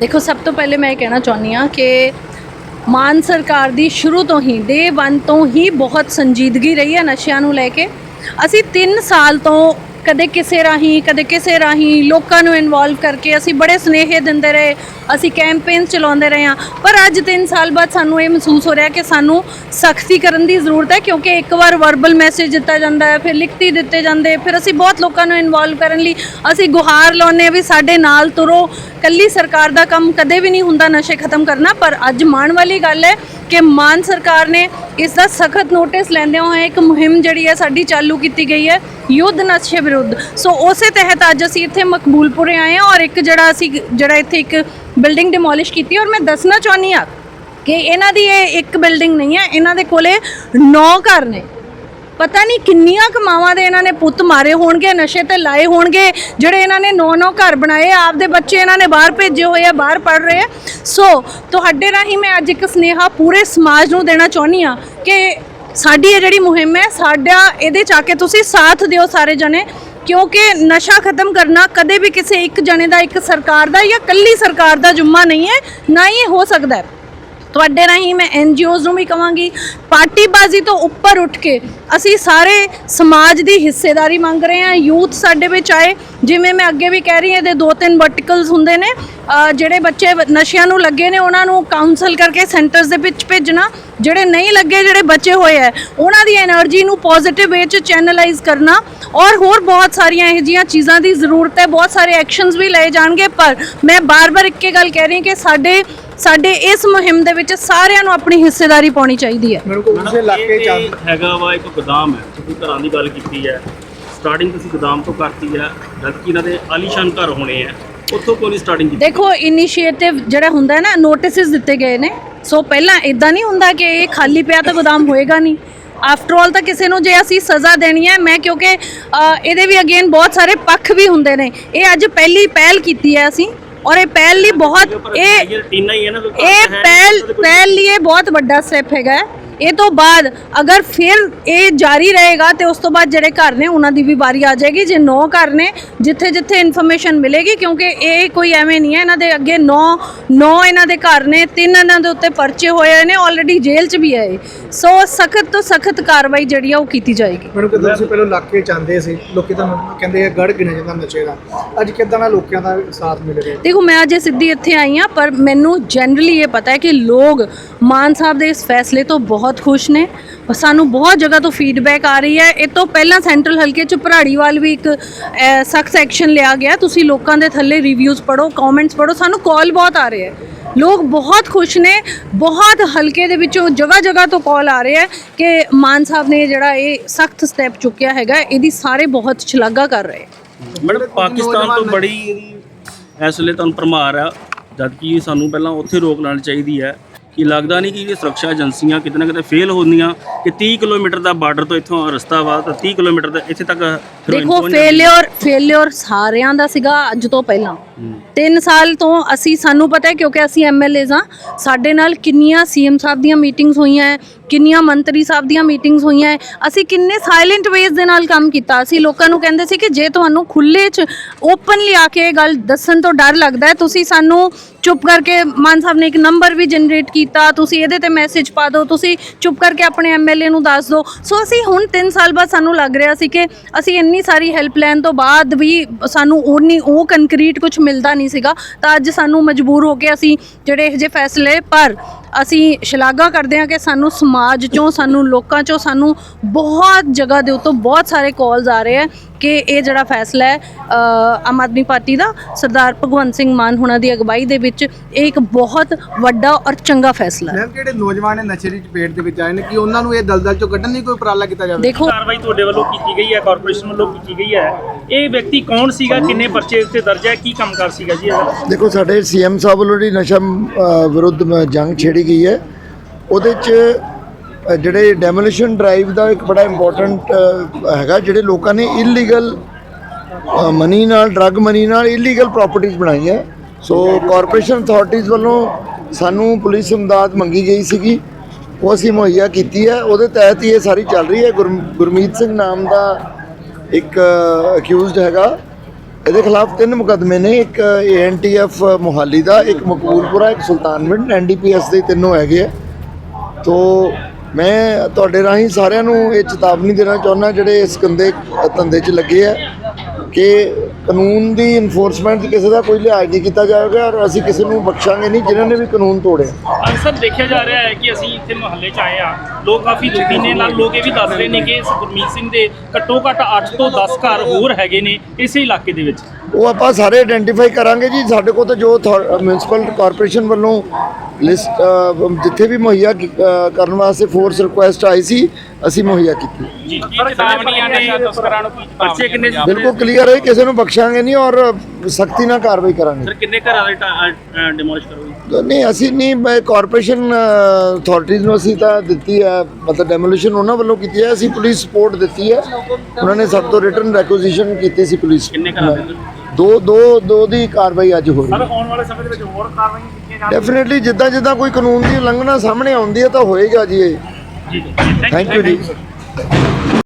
ਦੇਖੋ, ਸਭ ਤੋਂ ਪਹਿਲੇ ਮੈਂ ਇਹ ਕਹਿਣਾ ਚਾਹੁੰਦੀ ਹਾਂ ਕਿ ਮਾਨ ਸਰਕਾਰ ਦੀ ਸ਼ੁਰੂ ਤੋਂ ਹੀ ਡੇ 1 ਤੋਂ ਹੀ ਬਹੁਤ ਸੰਜੀਦਗੀ ਰਹੀ ਹੈ ਨਸ਼ਿਆਂ ਨੂੰ ਲੈ ਕੇ। ਅਸੀਂ 3 ਸਾਲ ਤੋਂ ਕਦੇ ਕਿਸੇ ਰਾਹੀਂ, ਕਦੇ ਕਿਸੇ ਰਾਹੀਂ ਲੋਕਾਂ ਨੂੰ ਇਨਵੋਲਵ ਕਰਕੇ ਅਸੀਂ ਬੜੇ ਸਨੇਹੇ ਦਿੰਦੇ ਰਹੇ, ਅਸੀਂ ਕੈਂਪੇਨ ਚਲਾਉਂਦੇ ਰਹੇ ਹਾਂ। ਪਰ ਅੱਜ 3 ਸਾਲ ਬਾਅਦ ਸਾਨੂੰ ਇਹ ਮਹਿਸੂਸ ਹੋ ਰਿਹਾ ਕਿ ਸਾਨੂੰ ਸਖਤੀ ਕਰਨ ਦੀ ਜ਼ਰੂਰਤ ਹੈ, ਕਿਉਂਕਿ ਇੱਕ ਵਾਰ ਵਰਬਲ ਮੈਸੇਜ ਦਿੱਤਾ ਜਾਂਦਾ ਹੈ, ਫਿਰ ਲਿਖਤੀ ਦਿੱਤੇ ਜਾਂਦੇ ਫਿਰ ਅਸੀਂ ਬਹੁਤ ਲੋਕਾਂ ਨੂੰ ਇਨਵੋਲਵ ਕਰਨ ਲਈ ਅਸੀਂ ਗੁਹਾਰ ਲਾਉਂਦੇ ਹਾਂ ਵੀ ਸਾਡੇ ਨਾਲ ਤੁਰੋ। ਕੱਲੀ ਸਰਕਾਰ ਦਾ ਕੰਮ ਕਦੇ ਵੀ ਨਹੀਂ ਹੁੰਦਾ, ਨਸ਼ੇ ਖਤਮ ਕਰਨਾ, ਪਰ ਅੱਜ ਮਾਣ ਵਾਲੀ ਗੱਲ ਹੈ ਕਿ ਮਾਨ ਸਰਕਾਰ ਨੇ ਇਸ ਦਾ ਸਖਤ ਨੋਟਿਸ ਲੈਂਦਿਆਂ ਹੋਏ ਇੱਕ ਮੁਹਿੰਮ ਜਿਹੜੀ ਹੈ ਸਾਡੀ ਚਾਲੂ ਕੀਤੀ ਗਈ ਹੈ, ਯੁੱਧ ਨਸ਼ੇ ਵਿਰੁੱਧ। ਸੋ ਉਸੇ ਤਹਿਤ ਅੱਜ ਅਸੀਂ ਇੱਥੇ ਮਕਬੂਲਪੁਰੇ ਆਏ ਹਾਂ ਔਰ ਇੱਕ ਜਿਹੜਾ ਅਸੀਂ ਜਿਹੜਾ ਇੱਥੇ ਇੱਕ ਬਿਲਡਿੰਗ ਡਿਮੋਲਿਸ਼ ਕੀਤੀ ਔਰ ਮੈਂ ਦੱਸਣਾ ਚਾਹੁੰਦੀ ਹਾਂ ਕਿ ਇਹਨਾਂ ਦੀ ਇਹ ਇੱਕ ਬਿਲਡਿੰਗ ਨਹੀਂ ਹੈ, ਇਹਨਾਂ ਦੇ ਕੋਲੇ 9 ਘਰ ਨੇ। ਪਤਾ ਨਹੀਂ ਕਿੰਨੀਆਂ ਕਮਾਵਾਂ ਦੇ ਇਹਨਾਂ ਨੇ ਪੁੱਤ ਮਾਰੇ ਹੋਣਗੇ, ਨਸ਼ੇ ਤੇ ਲਾਏ ਹੋਣਗੇ, ਜਿਹੜੇ ਇਹਨਾਂ ਨੇ ਨੌ ਨੌ ਘਰ ਬਣਾਏ, ਆਪਦੇ ਬੱਚੇ ਇਹਨਾਂ ਨੇ ਬਾਹਰ ਭੇਜੇ ਹੋਏ ਆ, ਬਾਹਰ ਪੜ ਰਹੇ ਆ। ਸੋ ਤੁਹਾਡੇ ਰਾਹੀਂ ਮੈਂ ਅੱਜ ਇੱਕ ਸਨੇਹਾ ਪੂਰੇ ਸਮਾਜ ਨੂੰ ਦੇਣਾ ਚਾਹੁੰਦੀ ਆ ਕਿ ਸਾਡੀ ਇਹ ਜਿਹੜੀ ਮੁਹਿੰਮ ਹੈ, ਸਾਡਾ ਇਹਦੇ ਚ ਆ ਕੇ ਤੁਸੀਂ ਸਾਥ ਦਿਓ ਸਾਰੇ ਜਣੇ, ਕਿਉਂਕਿ ਨਸ਼ਾ ਖਤਮ ਕਰਨਾ ਕਦੇ ਵੀ ਕਿਸੇ ਇੱਕ ਜਣੇ ਦਾ, ਇੱਕ ਸਰਕਾਰ ਦਾ ਜਾਂ ਕੱਲੀ ਸਰਕਾਰ ਦਾ ਜੁੰਮਾ ਨਹੀਂ ਹੈ, ਨਾ ਹੀ ਇਹ ਹੋ ਸਕਦਾ ਹੈ। ਤੁਹਾਡੇ ਰਾਹੀਂ ਮੈਂ ਐਨਜੀਓਜ਼ ਨੂੰ ਵੀ ਕਹਾਂਗੀ ਪਾਰਟੀਬਾਜ਼ੀ ਤੋਂ ਉੱਪਰ ਉੱਠ ਕੇ ਅਸੀਂ ਸਾਰੇ ਸਮਾਜ ਦੀ ਹਿੱਸੇਦਾਰੀ ਮੰਗ ਰਹੇ ਹਾਂ। ਯੂਥ ਸਾਡੇ ਵਿੱਚ ਆਏ, ਜਿਵੇਂ ਮੈਂ ਅੱਗੇ ਵੀ ਕਹਿ ਰਹੀ ਹਾਂ, ਇਹਦੇ ਦੋ ਤਿੰਨ ਵਰਟੀਕਲਸ ਹੁੰਦੇ ਨੇ। ਜਿਹੜੇ ਬੱਚੇ ਨਸ਼ਿਆਂ ਨੂੰ ਲੱਗੇ ਨੇ, ਉਹਨਾਂ ਨੂੰ ਕਾਉਂਸਲ ਕਰਕੇ ਸੈਂਟਰਸ ਦੇ ਵਿੱਚ ਭੇਜਣਾ। ਜਿਹੜੇ ਨਹੀਂ ਲੱਗੇ, ਜਿਹੜੇ ਬਚੇ ਹੋਏ ਆ, ਉਹਨਾਂ ਦੀ એનર્ਜੀ ਨੂੰ ਪੋਜ਼ਿਟਿਵ ਵੇ 'ਚ ਚੈਨਲਾਈਜ਼ ਕਰਨਾ। ਔਰ ਹੋਰ ਬਹੁਤ ਸਾਰੀਆਂ ਇਹ ਜੀਆਂ ਚੀਜ਼ਾਂ ਦੀ ਜ਼ਰੂਰਤ ਹੈ। ਬਹੁਤ ਸਾਰੇ ਐਕਸ਼ਨਸ ਵੀ ਲਏ ਜਾਣਗੇ, ਪਰ ਮੈਂ ਬਾਰ-ਬਾਰ ਇੱਕੇ ਗੱਲ ਕਹਿ ਰਹੀ ਕਿ ਸਾਡੇ ਸਾਡੇ ਇਸ ਮੁਹਿੰਮ ਦੇ ਵਿੱਚ ਸਾਰਿਆਂ ਨੂੰ ਆਪਣੀ ਹਿੱਸੇਦਾਰੀ ਪਾਉਣੀ ਚਾਹੀਦੀ ਹੈ। ਮੇਰੇ ਕੋਲ ਉਸੇ ਇਲਾਕੇ ਇਹ- ਚ ਇਹ ਹੈਗਾ ਵਾ ਇੱਕ ਗੋਦਾਮ ਹੈ ਤੁਸੀਂ ਘਰਾਂ ਦੀ ਗੱਲ ਕੀਤੀ ਹੈ। ਸਟਾਰਟਿੰਗ ਤੁਸੀਂ ਗੋਦਾਮ ਤੋਂ ਕਰਤੀ ਹੈ ਜਦਕਿ ਇਹਨਾਂ ਦੇ ਆਲੀਸ਼ਾਨ ਘਰ ਹੋਣੇ ਆ ਉੱਥੋਂ ਕੋਈ ਨਹੀਂ ਸਟਾਰਟਿੰਗ ਕੀਤੀ। ਦੇਖੋ ਇਨੀਸ਼ੀਏਟਿਵ ਜਿਹੜਾ ਹੁੰਦਾ ਹੈ ਨਾ ਨੋਟਿਸਸ ਦਿੱਤੇ ਗਏ ਨੇ। ਸੋ ਪਹਿਲਾਂ ਇਦਾਂ ਨਹੀਂ ਹੁੰਦਾ ਕਿ ਇਹ ਖਾਲੀ ਪਿਆ ਤਾਂ ਗੋਦਾਮ ਹੋਏਗਾ ਨਹੀਂ। ਆਫਟਰ ਆਲ ਤਾਂ ਕਿਸੇ ਨੂੰ ਜੇ ਅਸੀਂ ਸਜ਼ਾ ਦੇਣੀ ਹੈ ਮੈਂ ਕਿਉਂਕਿ ਅ, ਇਹਦੇ ਵੀ ਅਗੇਨ ਬਹੁਤ ਸਾਰੇ ਪੱਖ ਵੀ ਹੁੰਦੇ ਨੇ। ਇਹ ਅੱਜ ਪਹਿਲੀ ਪਹਿਲ ਕੀਤੀ ਹੈ ਅਸੀਂ। ਔਰ ਇਹ ਪਹਿਲ ਲਈ ਬਹੁਤ ਇਹ ਟੀਨਾ ਹੀ ਹੈ ਨਾ ਕੋਈ ਘਰ ਇਹ ਪਹਿਲ ਪਹਿਲ ਲਈ ਇਹ ਬਹੁਤ ਵੱਡਾ ਸਟੈਪ ਹੈਗਾ। ਇਹ ਤੋਂ ਬਾਅਦ ਅਗਰ ਫਿਰ ਇਹ ਜਾਰੀ ਰਹੇਗਾ ਤੇ ਉਸ ਤੋਂ ਬਾਅਦ ਜਿਹੜੇ ਘਰ ਨੇ ਉਹਨਾਂ ਦੀ ਵੀ ਵਾਰੀ ਆ ਜਾਏਗੀ। ਜੇ ਨੌ ਘਰ ਨੇ ਜਿੱਥੇ ਜਿੱਥੇ ਇਨਫੋਰਮੇਸ਼ਨ ਮਿਲੇਗੀ ਕਿਉਂਕਿ ਇਹ ਕੋਈ ਐਵੇਂ ਨਹੀਂ ਹੈ ਇਹਨਾਂ ਦੇ ਅੱਗੇ ਨੌ ਨੌ ਇਹਨਾਂ ਦੇ ਘਰ ਨੇ ਤਿੰਨ ਇਹਨਾਂ ਦੇ ਉੱਤੇ ਪਰਚੇ ਹੋਏ ਨੇ ਆਲਰੇਡੀ ਜੇਲ੍ਹ 'ਚ ਵੀ ਇਹ। ਸੋ ਸਖਤ ਤੋਂ ਸਖਤ ਕਾਰਵਾਈ ਜਿਹੜੀ ਆ ਉਹ ਕੀਤੀ ਜਾਏਗੀ। ਮੈਨੂੰ ਕਿ ਤੁਸੀਂ ਪਹਿਲਾਂ ਇਲਾਕੇ ਚ ਆਉਂਦੇ ਸੀ ਲੋਕੀ ਤਾਂ ਕਹਿੰਦੇ ਆ ਗੜ ਗਿਣਿਆ ਜਾਂਦਾ ਨਸ਼ੇ ਦਾ। ਅੱਜ ਕਿਦਾਂ ਦਾ ਲੋਕਾਂ ਦਾ ਸਾਥ ਮਿਲ ਰਿਹਾ? ਦੇਖੋ ਮੈਂ ਅਜੇ ਸਿੱਧੀ ਇੱਥੇ ਆਈ ਹਾਂ ਪਰ ਮੈਨੂੰ ਜਨਰਲੀ ਇਹ ਪਤਾ ਹੈ ਕਿ ਲੋਕ ਮਾਨ ਸਾਹਿਬ ਦੇ ਇਸ ਫੈਸਲੇ ਤੋਂ ਬਹੁਤ ਖੁਸ਼ ਨੇ ਸਾਨੂੰ ਬਹੁਤ ਜਗ੍ਹਾ ਤੋਂ ਫੀਡਬੈਕ ਆ ਰਹੀ ਹੈ। ਇਹ ਤੋਂ ਪਹਿਲਾਂ ਸੈਂਟਰਲ ਹਲਕੇ ਚ ਭਰਾੜੀਵਾਲ ਵੀ ਇੱਕ ਸਖਤ ਐਕਸ਼ਨ ਲਿਆ ਗਿਆ। ਤੁਸੀਂ ਲੋਕਾਂ ਦੇ ਥੱਲੇ ਰਿਵਿਊਜ਼ ਪੜੋ ਕਮੈਂਟਸ ਪੜੋ ਸਾਨੂੰ ਕਾਲ ਬਹੁਤ ਆ ਰਹੇ ਹੈ। ਲੋਕ ਬਹੁਤ ਖੁਸ਼ ਨੇ, ਬਹੁਤ ਹਲਕੇ ਦੇ ਵਿੱਚੋਂ ਜਗ੍ਹਾ ਜਗ੍ਹਾ ਤੋਂ ਕਾਲ ਆ ਰਹੇ ਹੈ ਕਿ ਮਾਨ ਸਾਹਿਬ ਨੇ ਜਿਹੜਾ ਇਹ ਸਖਤ ਸਟੈਪ ਚੁੱਕਿਆ ਹੈਗਾ, ਇਹਦੀ ਸਾਰੇ ਬਹੁਤ ਸ਼ਲਾਘਾ ਕਰ ਰਹੇ ਮੈਡਮ, ਪਾਕਿਸਤਾਨ ਤੋਂ ਬੜੀ ਇਸ ਵੇਲੇ ਤੁਹਾਨੂੰ ਭਰਮਾਰ ਆ, ਜਦਕਿ ਸਾਨੂੰ ਪਹਿਲਾਂ ਉੱਥੇ ਰੋਕ ਲੈਣੀ ਚਾਹੀਦੀ ਹੈ। ਕਿ ਲੱਗਦਾ ਨਹੀਂ ਕਿ ਇਹ ਸੁਰੱਖਿਆ ਏਜੰਸੀਆਂ ਕਿਤੇ ਨਾ ਕਿਤੇ ਫੇਲ ਹੁੰਦੀਆਂ ਕਿ 30 ਕਿਲੋਮੀਟਰ ਦਾ ਬਾਰਡਰ ਤੋਂ ਇੱਥੋਂ ਰਸਤਾ ਵਾ ਤਾਂ 30 ਕਿਲੋਮੀਟਰ ਦਾ ਇੱਥੇ ਤੱਕ ਦੇਖੋ। ਫੇਲਿਅਰ ਫੇਲਿਅਰ ਸਾਰਿਆਂ ਦਾ ਸੀਗਾ ਅੱਜ ਤੋਂ ਪਹਿਲਾਂ। 3 ਸਾਲ ਤੋਂ ਅਸੀਂ, ਸਾਨੂੰ ਪਤਾ ਹੈ ਕਿਉਂਕਿ ਅਸੀਂ ਐਮਐਲਏਜ਼ ਹਾਂ, ਸਾਡੇ ਨਾਲ ਕਿੰਨੀਆਂ ਸੀਐਮ ਸਾਹਿਬ ਦੀਆਂ ਮੀਟਿੰਗਸ ਹੋਈਆਂ ਹੈ, ਕਿੰਨੀਆਂ ਮੰਤਰੀ ਸਾਹਿਬ ਦੀਆਂ ਮੀਟਿੰਗਸ ਹੋਈਆਂ ਹੈ, ਅਸੀਂ ਕਿੰਨੇ ਸਾਇਲੈਂਟ ਵੇਜ਼ ਦੇ ਨਾਲ ਕੰਮ ਕੀਤਾ। ਅਸੀਂ ਲੋਕਾਂ ਨੂੰ ਕਹਿੰਦੇ ਸੀ ਕਿ ਜੇ ਤੁਹਾਨੂੰ ਖੁੱਲੇ 'ਚ ਓਪਨਲੀ ਆ ਕੇ ਇਹ ਗੱਲ ਦੱਸਣ ਤੋਂ ਡਰ ਲੱਗਦਾ ਹੈ, ਤੁਸੀਂ ਸਾਨੂੰ ਚੁੱਪ ਕਰਕੇ, ਮਾਨ ਸਾਹਿਬ ਨੇ ਇੱਕ ਨੰਬਰ ਵੀ ਜਨਰੇਟ ਕੀਤਾ, ਤੁਸੀਂ ਇਹਦੇ ਤੇ ਮੈਸੇਜ ਪਾ ਦਿਓ, ਤੁਸੀਂ ਚੁੱਪ ਕਰਕੇ ਆਪਣੇ ਐਮਐਲਏ ਨੂੰ ਦੱਸ ਦਿਓ। ਸੋ ਅਸੀਂ ਹੁਣ 3 ਸਾਲ ਬਾਅਦ ਸਾਨੂੰ ਲੱਗ ਰਿਹਾ ਸੀ ਕਿ ਅਸੀਂ ਇੰਨੀ ਸਾਰੀ ਹੈਲਪ ਲੈਣ ਤੋਂ ਬਾਅਦ ਵੀ ਸਾਨੂੰ ਉਨੀ ਉਹ ਕੰਕਰੀਟ ਕੁਝ ਮਿਲਦਾ ਨਹੀਂ ਸੀਗਾ, ਤਾਂ ਅੱਜ ਸਾਨੂੰ ਮਜਬੂਰ ਹੋ ਕੇ ਅਸੀਂ ਜਿਹੜੇ ਇਹ ਜਿਹੇ ਫੈਸਲੇ, ਪਰ ਅਸੀਂ ਸ਼ਲਾਘਾ ਕਰਦੇ ਹਾਂ ਕਿ ਸਾਨੂੰ ਸਮਾਜ ਚੋਂ ਸਾਨੂੰ ਲੋਕਾਂ ਚੋਂ ਸਾਨੂੰ ਬਹੁਤ ਜਗ੍ਹਾ ਦੇ ਉੱਤੋਂ ਬਹੁਤ ਸਾਰੇ ਕਾਲਸ ਆ ਰਹੇ ਆ ਕਿ ਇਹ ਜਿਹੜਾ ਫੈਸਲਾ ਹੈ ਆਮ ਆਦਮੀ ਪਾਰਟੀ ਦਾ ਸਰਦਾਰ ਭਗਵੰਤ ਸਿੰਘ ਮਾਨ ਹੁਣਾਂ ਦੀ ਅਗਵਾਈ ਦੇ ਵਿੱਚ ਇਹ ਇੱਕ ਬਹੁਤ ਵੱਡਾ ਔਰ ਚੰਗਾ ਫੈਸਲਾ ਹੈ। ਜਿਹੜੇ ਨੌਜਵਾਨ ਨੇ ਨਸ਼ੇ ਦੀ ਚਪੇਟ ਦੇ ਵਿੱਚ ਆਏ ਨੇ ਕਿ ਉਹਨਾਂ ਨੂੰ ਇਹ ਦਲਦਲ ਚੋਂ ਕੱਢਣ ਲਈ ਕੋਈ ਉਪਰਾਲਾ ਕੀਤਾ ਜਾਵੇ? ਦੇਖੋ ਕਾਰਵਾਈ ਤੁਹਾਡੇ ਵੱਲੋਂ ਕੀਤੀ ਗਈ ਹੈ ਕਾਰਪੋਰੇਸ਼ਨ ਵੱਲੋਂ ਕੀਤੀ ਗਈ ਹੈ। ਇਹ ਵਿਅਕਤੀ ਕੌਣ ਸੀਗਾ ਕਿੰਨੇ ਪਰਚੇ ਉੱਤੇ ਦਰਜ ਹੈ ਕੀ ਕੰਮਕਾਰ ਸੀਗਾ ਜੀ ਇਹਦਾ? ਦੇਖੋ ਸਾਡੇ ਸੀਐਮ ਸਾਹਿਬ ਵੱਲੋਂ ਜਿਹੜੀ ਨਸ਼ਾ ਵਿਰੁੱਧ ਜੰਗ ਛੇੜੀ ਗਈ ਹੈ, ਉਹਦੇ 'ਚ ਜਿਹੜੇ ਡੈਮੋਲੀਸ਼ਨ ਡਰਾਈਵ ਦਾ ਇੱਕ ਬੜਾ ਇੰਪੋਰਟੈਂਟ ਹੈਗਾ, ਜਿਹੜੇ ਲੋਕਾਂ ਨੇ ਇਲੀਗਲ ਮਨੀ ਨਾਲ ਡਰੱਗ ਮਨੀ ਨਾਲ ਇਲੀਗਲ ਪ੍ਰਾਪਰਟੀਆਂ ਬਣਾਈਆਂ ਸੋ ਕਾਰਪੋਰੇਸ਼ਨ ਅਥਾਰਟੀਜ਼ ਵੱਲੋਂ ਸਾਨੂੰ ਪੁਲਿਸ ਇਮਦਾਦ ਮੰਗੀ ਗਈ ਸੀਗੀ। ਉਹ ਅਸੀਂ ਮੁਹੱਈਆ ਕੀਤੀ ਹੈ। ਉਹਦੇ ਤਹਿਤ ਹੀ ਇਹ ਸਾਰੀ ਚੱਲ ਰਹੀ ਹੈ। ਗੁਰਮ- ਗੁਰਮੀਤ ਸਿੰਘ ਨਾਮ ਦਾ ਇੱਕ ਅਕਿਊਜ਼ਡ ਹੈਗਾ। ਇਹਦੇ ਖਿਲਾਫ ਤਿੰਨ ਮੁਕੱਦਮੇ ਨੇ, ਇੱਕ ਏਐਨਟੀਐਫ ਮੁਹਾਲੀ ਦਾ, ਇੱਕ ਮਕਬੂਲਪੁਰਾ, ਇੱਕ ਸੁਲਤਾਨਵਿੰਡ ਐਨਡੀਪੀਐਸ ਦੇ ਤਿੰਨੋਂ ਹੈਗੇ ਆ। ਤੋ ਮੈਂ ਤੁਹਾਡੇ ਰਾਹੀਂ ਸਾਰਿਆਂ ਨੂੰ ਇਹ ਚੇਤਾਵਨੀ ਦੇਣਾ ਚਾਹੁੰਦਾ, ਜਿਹੜੇ ਇਸ ਗੰਦੇ ਧੰਦੇ 'ਚ ਲੱਗੇ ਆ ਕਿ ਕਾਨੂੰਨ ਦੀ ਇਨਫੋਰਸਮੈਂਟ ਕਿਸੇ ਦਾ ਕੋਈ ਲਿਹਾਜ਼ ਨਹੀਂ ਕੀਤਾ ਜਾਵੇਗਾ ਔਰ ਅਸੀਂ ਕਿਸੇ ਨੂੰ ਬਖਸ਼ਾਂਗੇ ਨਹੀਂ, ਜਿਨ੍ਹਾਂ ਨੇ ਵੀ ਕਾਨੂੰਨ ਤੋੜਿਆ ਅਕਸਰ ਦੇਖਿਆ ਜਾ ਰਿਹਾ ਹੈ ਕਿ ਅਸੀਂ ਇੱਥੇ ਮੁਹੱਲੇ 'ਚ ਆਏ ਆ ਲੋਕ ਕਾਫੀ ਦੁਖੀ ਨੇ। ਨਾਲ ਲੋਕ ਇਹ ਵੀ ਦੱਸ ਰਹੇ ਨੇ ਕਿ ਇਸ ਗੁਰਮੀਤ ਸਿੰਘ ਦੇ ਘੱਟੋ ਘੱਟ 8 ਤੋਂ 10 ਘਰ ਹੋਰ ਹੈਗੇ ਨੇ ਇਸੇ ਇਲਾਕੇ ਦੇ ਵਿੱਚ। ਉਹ ਆਪਾਂ ਸਾਰੇ ਆਇਡੈਂਟੀਫਾਈ ਕਰਾਂਗੇ ਜੀ। ਸਾਡੇ ਕੋਲ ਤਾਂ ਜੋ ਮਿਊਨਿਸਪਲ ਕਾਰਪੋਰੇਸ਼ਨ ਵੱਲੋਂ ਲਿਸਟ ਜਿੱਥੇ ਵੀ ਮੁਹੱਈਆ ਕਰਨ ਵਾਸਤੇ ਫੋਰਸ ਰਿਕੁਐਸਟ ਆਈ ਸੀ ਅਸੀਂ ਮੁਹੱਈਆ ਕੀਤੀ। ਜੀ ਬੱਚੇ ਕਿੰਨੇ ਬਿਲਕੁਲ ਕਲੀਅਰ ਹੈ ਕਿਸੇ ਨੂੰ ਬਖਸ਼ਾਂਗੇ ਨਹੀਂ ਔਰ ਸਖਤੀ ਨਾਲ ਕਾਰਵਾਈ ਕਰਾਂਗੇ। ਸਰ ਕਿੰਨੇ ਘਰਾਂ ਦੇ ਡਿਮੋਲਿਸ਼ ਕਰੋਗੇ? ਨਹੀਂ ਅਸੀਂ ਨਹੀਂ ਮੈਂ ਕਾਰਪੋਰੇਸ਼ਨ ਅਥਾਰਟੀਜ਼ ਨੂੰ ਅਸੀਂ ਤਾਂ ਦਿੱਤੀ ਹੈ ਮਤਲਬ ਡੈਮੋਲੀਸ਼ਨ ਉਹਨਾਂ ਵੱਲੋਂ ਕੀਤੀ ਹੈ ਅਸੀਂ ਪੁਲਿਸ ਸਪੋਰਟ ਦਿੱਤੀ ਹੈ। ਉਹਨਾਂ ਨੇ ਸਭ ਤੋਂ ਰਿਟਰਨ ਰੈਕੁਜੀਸ਼ਨ ਕੀਤੀ ਸੀ ਪੁਲਿਸ ਕਿੰਨੇ ਘਰਾਂ ਦੇ ਦੋ ਦੋ ਦੋ ਦੀ ਕਾਰਵਾਈ ਅੱਜ ਹੋ ਰਹੀ ਹੈ ਆਉਣ ਵਾਲੇ ਸਮੇਂ ਦੇ ਵਿੱਚ ਹੋਰ ਕਾਰਵਾਈਆਂ ਕੀਤੀਆਂ ਜਾਣ ਡੈਫੀਨਿਟਲੀ ਜਿੱਦਾਂ ਜਿੱਦਾਂ ਕੋਈ ਕਾਨੂੰਨ ਦੀ ਉਲੰਘਣਾ ਸਾਹਮਣੇ ਆਉਂਦੀ ਹੈ ਤਾਂ ਹੋਏਗਾ ਜੀ ਇਹ। ਜੀ। ਜੀ ਥੈਂਕ ਯੂ ਜੀ।